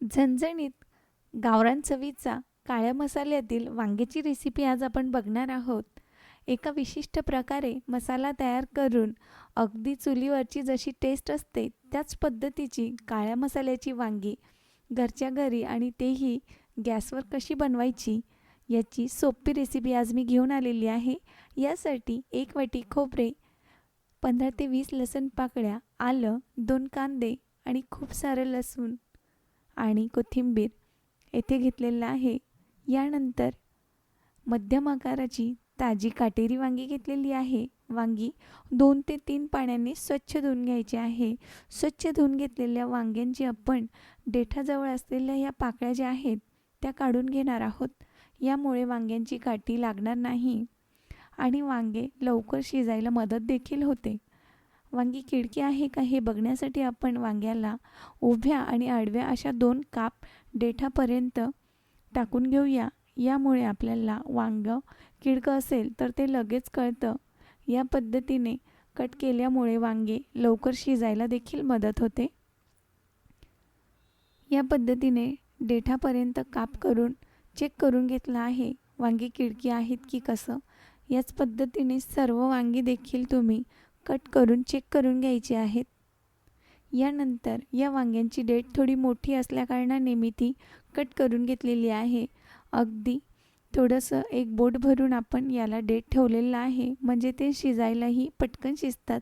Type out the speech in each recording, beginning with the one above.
झणझणीत गावरान चवीचा काळ्या मसाल्यातील वांग्याची रेसिपी आज आपण बघणार आहोत. एका विशिष्ट प्रकारे मसाला तयार करून अगदी चुलीवरची जशी टेस्ट असते त्याच पद्धतीची काळ्या मसाल्याची वांगी घरच्या घरी आणि तेही गॅसवर कशी बनवायची याची सोपी रेसिपी आज मी घेऊन आलेली आहे. यासाठी एक वाटी खोबरे पंधरा ते वीस लसूण पाकळ्या आलं दोन कांदे आणि खूप सारं लसूण आणि कोथिंबीर येथे घेतलेलं आहे. यानंतर मध्यम आकाराची ताजी काटेरी वांगी घेतलेली आहे. वांगी दोन ते तीन पाण्याने स्वच्छ धुवून घ्यायची आहे. स्वच्छ धुवून घेतलेल्या वांग्यांची आपण देठाजवळ असलेल्या या पाकळ्या ज्या आहेत त्या काढून घेणार आहोत. यामुळे वांग्यांची काठी लागणार नाही आणि वांगे लवकर शिजायला मदत देखील होते. वांगी किडकी आहे का हे बघण्यासाठी आपण वांग्याला उभ्या आणि आडव्या अशा दोन काप देठापर्यंत टाकून घेऊया. यामुळे आपल्याला वांगं किडकं असेल तर ते लगेच कळतं. या पद्धतीने कट केल्यामुळे वांगे लवकर शिजायला देखील मदत होते. या पद्धतीने देठापर्यंत काप करून चेक करून घेतला आहे वांगी किडकी आहेत की कसं. याच पद्धतीने सर्व वांगी देखील तुम्ही कट करून चेक करून घ्यायची आहेत. यानंतर या वांग्यांची डेट थोडी मोठी असल्याकारणाने मी ती कट करून घेतलेली आहे. अगदी थोडंसं एक बोट भरून आपण याला डेट ठेवलेलं आहे. म्हणजे ते शिजायलाही पटकन शिजतात.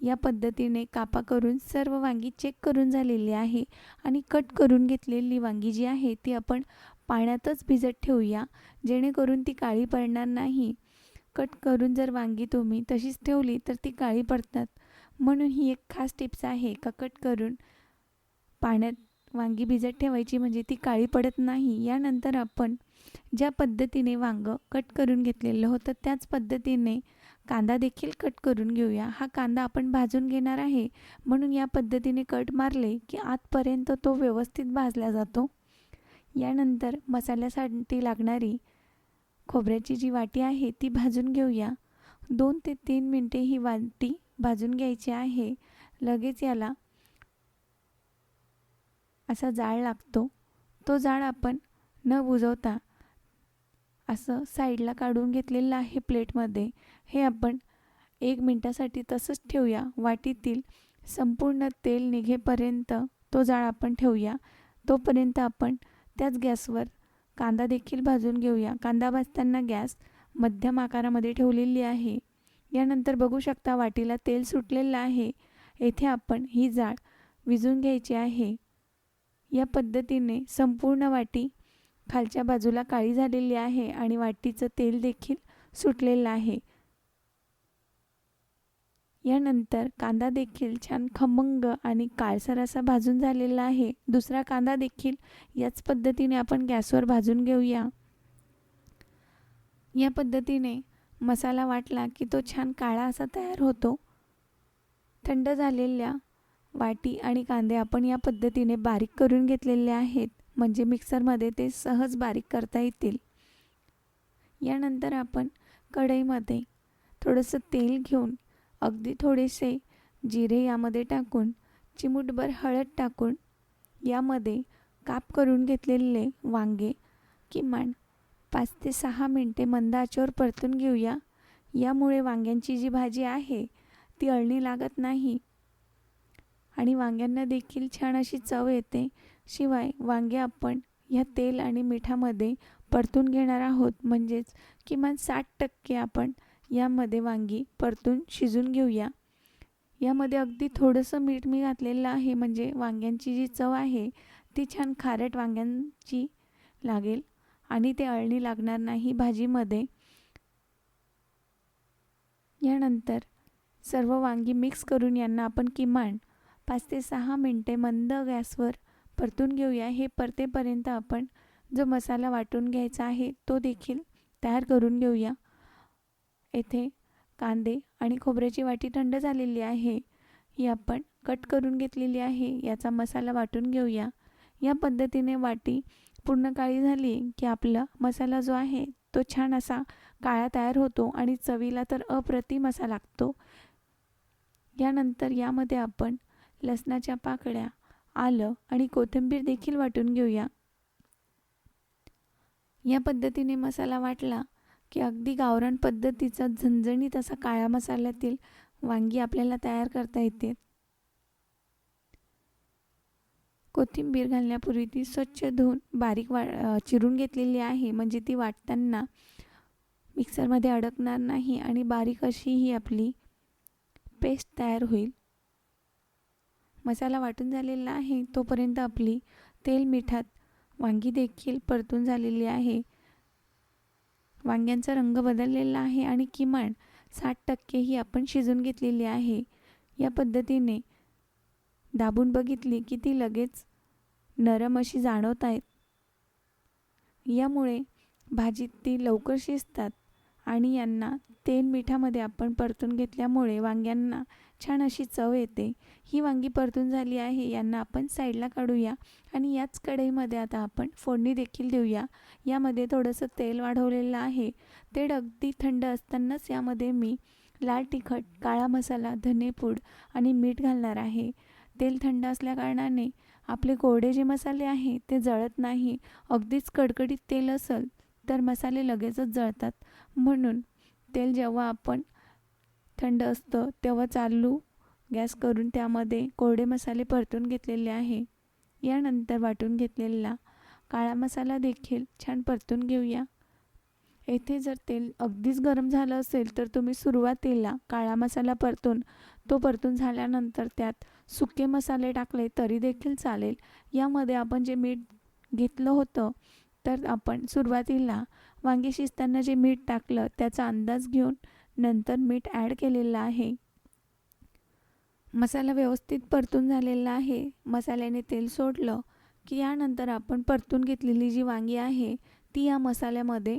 या पद्धतीने कापा करून सर्व वांगी चेक करून झालेली आहे आणि कट करून घेतलेली वांगी जी आहे ती आपण पाण्यातच भिजत ठेवूया जेणेकरून ती काळी पडणार नाही. कट करून जर वांगी तुम्ही तशीच ठेवली तर ती काळी पडतात. म्हणून ही एक खास टिप्स आहे का कट करून पाण्यात वांगी भिजत ठेवायची म्हणजे ती काळी पडत नाही. यानंतर आपण ज्या पद्धतीने वांगं कट करून घेतलेलं होतं त्याच पद्धतीने कांदा देखील कट करून घेऊया. हा कांदा आपण भाजून घेणार आहे. म्हणून या पद्धतीने कट मारले की आतपर्यंत तो व्यवस्थित भाजला जातो. यानंतर मसाल्यासाठी लागणारी खोबऱ्याची जी वाटी आहे ती भाजून घेऊया. दोन ते तीन मिनटे ही वाटी भाजून घ्यायची आहे. लगेच याला असा जाळ लागतो. तो जाळ आपण न बुजवता असं साईडला काढून घेतलेलं आहे प्लेटमध्ये. हे आपण एक मिनटासाठी तसंच ठेवूया. वाटीतील संपूर्ण तेल निघेपर्यंत तो जाळ आपण ठेवूया. तोपर्यंत आपण त्याच गॅसवर कांदा देखील भाजून घेऊया. कांदा भाजताना गॅस मध्यम आकारामध्ये ठेवलेली आहे. यानंतर बघू शकता वाटीला तेल सुटलेलं आहे. येथे आपण ही जाळ विजून घ्यायची आहे. या पद्धतीने संपूर्ण वाटी खालच्या बाजूला काळी झालेली आहे आणि वाटीचं तेल देखील सुटलेलं आहे. यानंतर कांदा देखील छान खमंग आणि काळसर असा भाजून झालेला आहे. दुसरा कांदा देखील याच पद्धतीने आपण गॅसवर भाजून घेऊया. या पद्धतीने मसाला वाटला की तो छान काळा असा तयार होतो. थंड झालेल्या वाटी आणि कांदे आपण या पद्धतीने बारीक करून घेतलेले आहेत. म्हणजे मिक्सरमध्ये ते सहज बारीक करता येतील. यानंतर आपण कढईमध्ये थोडंसं तेल घेऊन अगदी थोडेसे जिरे यामध्ये टाकून चिमूटभर हळद टाकून यामध्ये काप करून घेतलेले वांगे किमान पाच ते सहा मिनटे मंद आचेवर परतून घेऊया. यामुळे वांग्यांची जी भाजी आहे ती अळणी लागत नाही आणि वांग्यांना देखील छान अशी चव येते. शिवाय वांगे आपण ह्या तेल आणि मिठामध्ये परतून घेणार आहोत. म्हणजेच किमान साठ टक्के आपण यामध्ये वांगी परतून शिजून घेऊया. यामध्ये अगदी थोडंसं मीठ मी घातलेलं आहे म्हणजे वांग्यांची जी चव आहे ती छान खारट वांग्यांची लागेल आणि ते अळणी लागणार नाही भाजीमध्ये. यानंतर सर्व वांगी मिक्स करून यांना आपण किमान पाच ते सहा मिनटे मंद गॅसवर परतून घेऊया. हे परतेपर्यंत आपण जो मसाला वाटून घ्यायचा आहे तो देखील तयार करून घेऊया. येथे कांदे आणि खोबऱ्याची वाटी थंड झालेली आहे. ही आपण कट करून घेतलेली आहे. याचा मसाला वाटून घेऊया. या पद्धतीने वाटी पूर्ण काळी झाली की आपला मसाला जो आहे तो छान असा काळा तयार होतो आणि चवीला तर अप्रतिम असा लागतो. यानंतर यामध्ये आपण लसणाच्या पाकळ्या आलं आणि कोथिंबीर देखील वाटून घेऊया. या पद्धतीने मसाला वाटला की अगदी गावरान पद्धतीचा झणझणीत असा काळ्या मसाल्यातील वांगी आपल्याला तयार करता येते. कोथिंबीर घालण्यापूर्वी ती स्वच्छ धुवून बारीक वा चिरून घेतलेली आहे. म्हणजे ती वाटताना मिक्सरमध्ये अडकणार नाही आणि बारीक अशी ही आपली पेस्ट तयार होईल. मसाला वाटून झालेला आहे. तोपर्यंत आपली तेल मिठात वांगी देखील परतून झालेली आहे. वांग्यांचा रंग बदललेला आहे आणि किमान साठ टक्के ही आपण शिजून घेतलेली आहे. या पद्धतीने दाबून बघितली की ती लगेच नरम अशी जाणवत आहेत. यामुळे भाजीत ती लवकर शिजतात. आणि यांना तेल मिठामध्ये आपण परतून घेतल्यामुळे वांग्यांना छान अशी चव येते. ही वांगी परतून झाली आहे यांना आपण साईडला काढूया आणि याच कढईमध्ये आता आपण फोडणी देखील देऊया. यामध्ये थोडंसं तेल वाढवलेलं आहे. ते अगदी थंड असतानाच यामध्ये मी लाल तिखट काळा मसाला धनेपूड आणि मीठ घालणार आहे. तेल थंड असल्याकारणाने आपले गोडे जे मसाले आहे ते जळत नाही. अगदीच कडकडीत तेल असेल तर मसाले लगेचच जळतात. म्हणून तेल जेव्हा आपण थंड असतं तेव्हा चालू गॅस करून त्यामध्ये कोरडे मसाले परतून घेतलेले आहे. यानंतर वाटून घेतलेला काळा मसाला देखील छान परतून घेऊया. येथे जर तेल अगदीच गरम झालं असेल तर तुम्ही सुरुवातीला काळा मसाला परतून तो परतून झाल्यानंतर त्यात सुके मसाले टाकले तरी देखील चालेल. यामध्ये आपण जे मीठ घेतलं होतं तर आपण सुरुवातीला वांगी शिजताना जे मीठ टाकलं त्याचा अंदाज घेऊन नंतर मीठ ॲड केलेलं आहे. मसाला व्यवस्थित परतून झालेला आहे. मसाल्याने तेल सोडलं की यानंतर आपण परतून घेतलेली जी वांगी आहे ती या मसाल्यामध्ये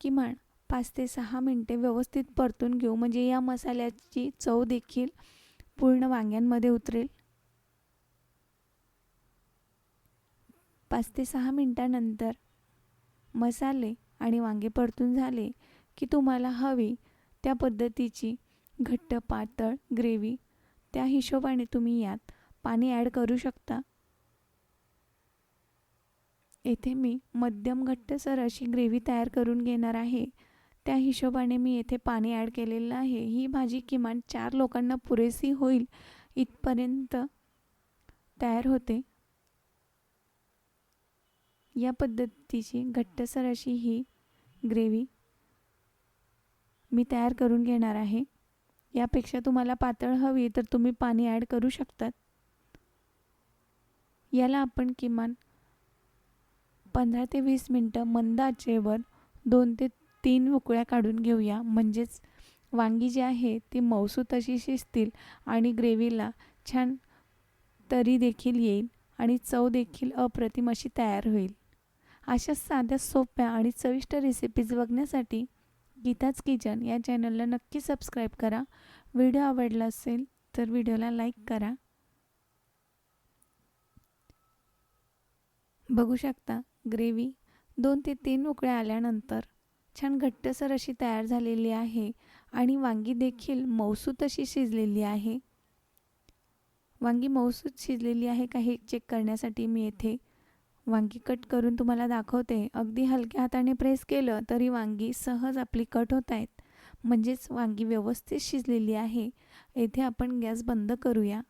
किमान पाच ते सहा मिनटे व्यवस्थित परतून घेऊ. म्हणजे या मसाल्याची चव देखील पूर्ण वांग्यांमध्ये उतरेल. पाच ते सहा मिनटानंतर मसाले आणि वांगे परतून झाले की तुम्हाला हवी त्या पद्धतीची घट्ट पातळ ग्रेव्ही. त्या हिशोबाने तुम्ही यात पाणी ॲड करू शकता. येथे मी मध्यम घट्टसर अशी ग्रेव्ही तयार करून घेणार आहे. त्या हिशोबाने मी येथे पाणी ॲड केलेलं आहे. ही भाजी किमान चार लोकांना पुरेशी होईल इथपर्यंत तयार होते. या पद्धतीची घट्टसर अशी ही ग्रेव्ही मी तयार करून घेणार आहे. यापेक्षा तुम्हाला पातळ हवी तर तुम्ही पाणी ॲड करू शकतात. याला आपण किमान पंधरा ते वीस मिनटं मंद आचेवर दोन ते तीन उकळ्या काढून घेऊया. म्हणजेच वांगी जी आहे ती मौसूत अशी शिजतील आणि ग्रेव्हीला छान तरी देखील येईल आणि चव देखील अप्रतिम अशी तयार होईल. अशा साध्या सोप्या आणि चविष्ट रेसिपीज बघण्यासाठी गीताज किचन या चॅनलला नक्की सबस्क्राईब करा. व्हिडिओ आवडला असेल तर व्हिडिओला लाईक करा. बघू शकता ग्रेव्ही दोन ते तीन उकळ्या आल्यानंतर छान घट्टसर अशी तयार झालेली आहे आणि वांगी देखील मौसूत अशी शिजलेली आहे. वांगी मौसूत शिजलेली आहे का हे चेक करण्यासाठी मी येथे वांगी कट करून तुम्हाला दाखवते. अगदी हलक्या हाताने प्रेस केलं तरी वांगी सहज आपली कट होत आहेत. म्हणजेच वांगी व्यवस्थित शिजलेली आहे. येथे आपण गॅस बंद करूया.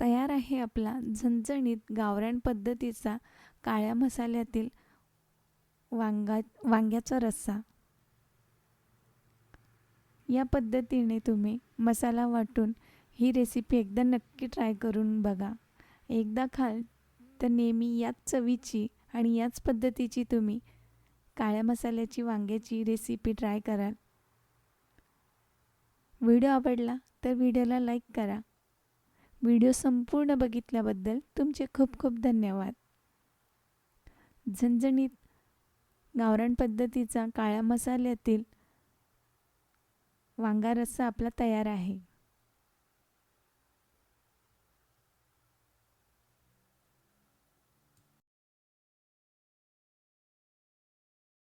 तयार आहे आपला झणझणीत गावरान पद्धतीचा काळ्या मसाल्यातील वांगा वांग्याचा रस्सा. या पद्धतीने तुम्ही मसाला वाटून ही रेसिपी एकदा नक्की ट्राय करून बघा. एकदा खाल तर नेहमी याच चवीची आणि याच पद्धतीची तुम्ही काळ्या मसाल्याची वांग्याची रेसिपी ट्राय कराल. व्हिडिओ आवडला तर व्हिडिओला लाईक करा. व्हिडिओ संपूर्ण बघितल्याबद्दल तुमचे खूप खूप धन्यवाद. झणझणीत गावरान पद्धतीचा काळ्या मसाल्यातील वांगा रस्सा आपला तयार आहे.